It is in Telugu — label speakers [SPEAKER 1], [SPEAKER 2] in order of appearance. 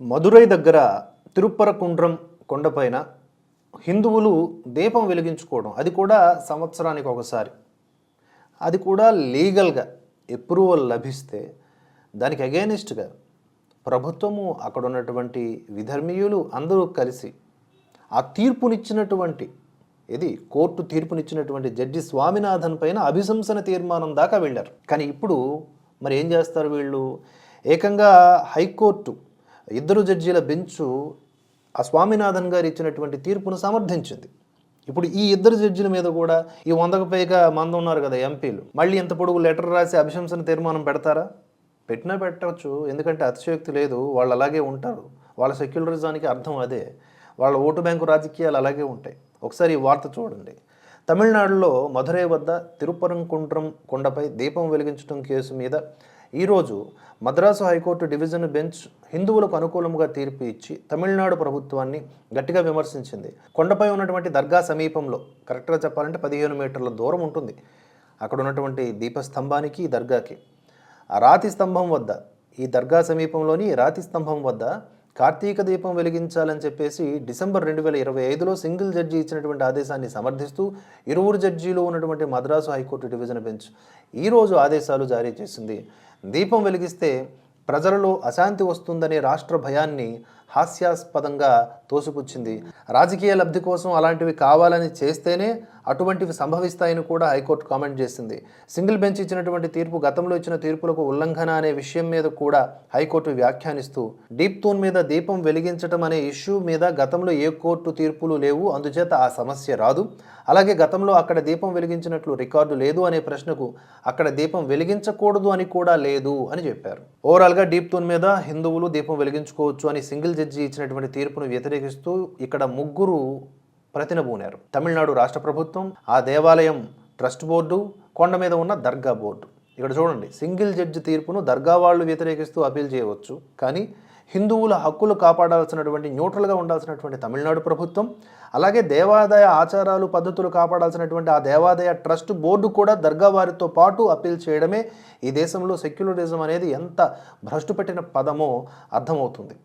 [SPEAKER 1] మదురై దగ్గర తిరుప్పరకుండ్రం కొండపైన హిందువులు దీపం వెలిగించుకోవడం అది కూడా సంవత్సరానికి ఒకసారి. అది కూడా లీగల్గా అప్రూవల్ లభిస్తే దానికి అగేనిస్ట్గా ప్రభుత్వము అక్కడ ఉన్నటువంటి విధర్మీయులు అందరూ కలిసి ఆ తీర్పునిచ్చినటువంటి ఇది కోర్టు తీర్పునిచ్చినటువంటి జడ్జి స్వామినాథన్ పైన అభిశంసన తీర్మానం దాకా వెళ్ళారు. కానీ ఇప్పుడు మరి ఏం చేస్తారు వీళ్ళు? ఏకంగా హైకోర్టు ఇద్దరు జడ్జీల బెంచు ఆ స్వామినాథన్ గారు ఇచ్చినటువంటి తీర్పును సమర్థించింది. ఇప్పుడు ఈ ఇద్దరు జడ్జిల మీద కూడా ఈ వందకు పైగా మంది ఉన్నారు కదా ఎంపీలు. మళ్ళీ ఇంత పొడుగు లెటర్ రాసి అభిశంసన తీర్మానం పెడతారా? పెట్టినా పెట్టవచ్చు. ఎందుకంటే అతిశయోక్తి లేదు. వాళ్ళు అలాగే ఉంటారు. వాళ్ళ సెక్యులరిజానికి అర్థం అదే. వాళ్ళ ఓటు బ్యాంకు రాజకీయాలు అలాగే ఉంటాయి. ఒకసారి ఈ వార్త చూడండి. తమిళనాడులో మధురై వద్ద తిరుపరంకుండ్రం కొండపై దీపం వెలిగించడం కేసు మీద ఈరోజు మద్రాసు హైకోర్టు డివిజన్ బెంచ్ హిందువులకు అనుకూలంగా తీర్పు ఇచ్చి తమిళనాడు ప్రభుత్వాన్ని గట్టిగా విమర్శించింది. కొండపై ఉన్నటువంటి దర్గా సమీపంలో కరెక్ట్గా చెప్పాలంటే పదిహేను మీటర్ల దూరం ఉంటుంది. అక్కడ ఉన్నటువంటి దీపస్తంభానికి దర్గాకి. ఆ రాతి స్తంభం వద్ద ఈ దర్గా సమీపంలోని రాతి స్తంభం వద్ద కార్తీక దీపం వెలిగించాలని చెప్పేసి డిసెంబర్ రెండు వేల ఇరవై ఐదులో సింగిల్ జడ్జి ఇచ్చినటువంటి ఆదేశాన్ని సమర్థిస్తూ ఇరువురు జడ్జీలు ఉన్నటువంటి మద్రాసు హైకోర్టు డివిజన్ బెంచ్ ఈరోజు ఆదేశాలు జారీ చేసింది. దీపం వెలిగిస్తే ప్రజలలో అశాంతి వస్తుందనే రాష్ట్ర భయాన్ని హాస్యాస్పదంగా తోసిపుచ్చింది. రాజకీయ లబ్ధి కోసం అలాంటివి కావాలని చేస్తేనే అటువంటివి సంభవిస్తాయని కూడా హైకోర్టు కామెంట్ చేసింది. సింగిల్ బెంచ్ ఇచ్చినటువంటి తీర్పు గతంలో ఇచ్చిన తీర్పులకు ఉల్లంఘన అనే విషయం మీద కూడా హైకోర్టు వ్యాఖ్యానిస్తూ డీప్ తూన్ మీద దీపం వెలిగించడం అనే ఇష్యూ మీద గతంలో ఏ కోర్టు తీర్పులు లేవు అందుచేత ఆ సమస్య రాదు. అలాగే గతంలో అక్కడ దీపం వెలిగించినట్లు రికార్డు లేదు అనే ప్రశ్నకు అక్కడ దీపం వెలిగించకూడదు అని కూడా లేదు అని చెప్పారు. ఓవరాల్గా డీప్ తూన్ మీద హిందువులు దీపం వెలిగించుకోవచ్చు అని సింగిల్ జడ్జి ఇచ్చినటువంటి తీర్పును వ్యతిరేకిస్తూ ఇక్కడ ముగ్గురు ప్రతినబూనారు తమిళనాడు రాష్ట్ర ప్రభుత్వం ఆ దేవాలయం ట్రస్ట్ బోర్డు కొండ మీద ఉన్న దర్గా బోర్డు. ఇక్కడ చూడండి సింగిల్ జడ్జి తీర్పును దర్గా వాళ్ళు వ్యతిరేకిస్తూ అపీల్ చేయవచ్చు. కానీ హిందువుల హక్కులు కాపాడాల్సినటువంటి న్యూట్రల్గా ఉండాల్సినటువంటి తమిళనాడు ప్రభుత్వం అలాగే దేవాదాయ ఆచారాలు పద్ధతులు కాపాడాల్సినటువంటి ఆ దేవాదాయ ట్రస్ట్ బోర్డు కూడా దర్గా వారితో పాటు అపీల్ చేయడమే ఈ దేశంలో సెక్యులరిజం అనేది ఎంత భ్రష్టు పెట్టిన పదమో అర్థమవుతుంది.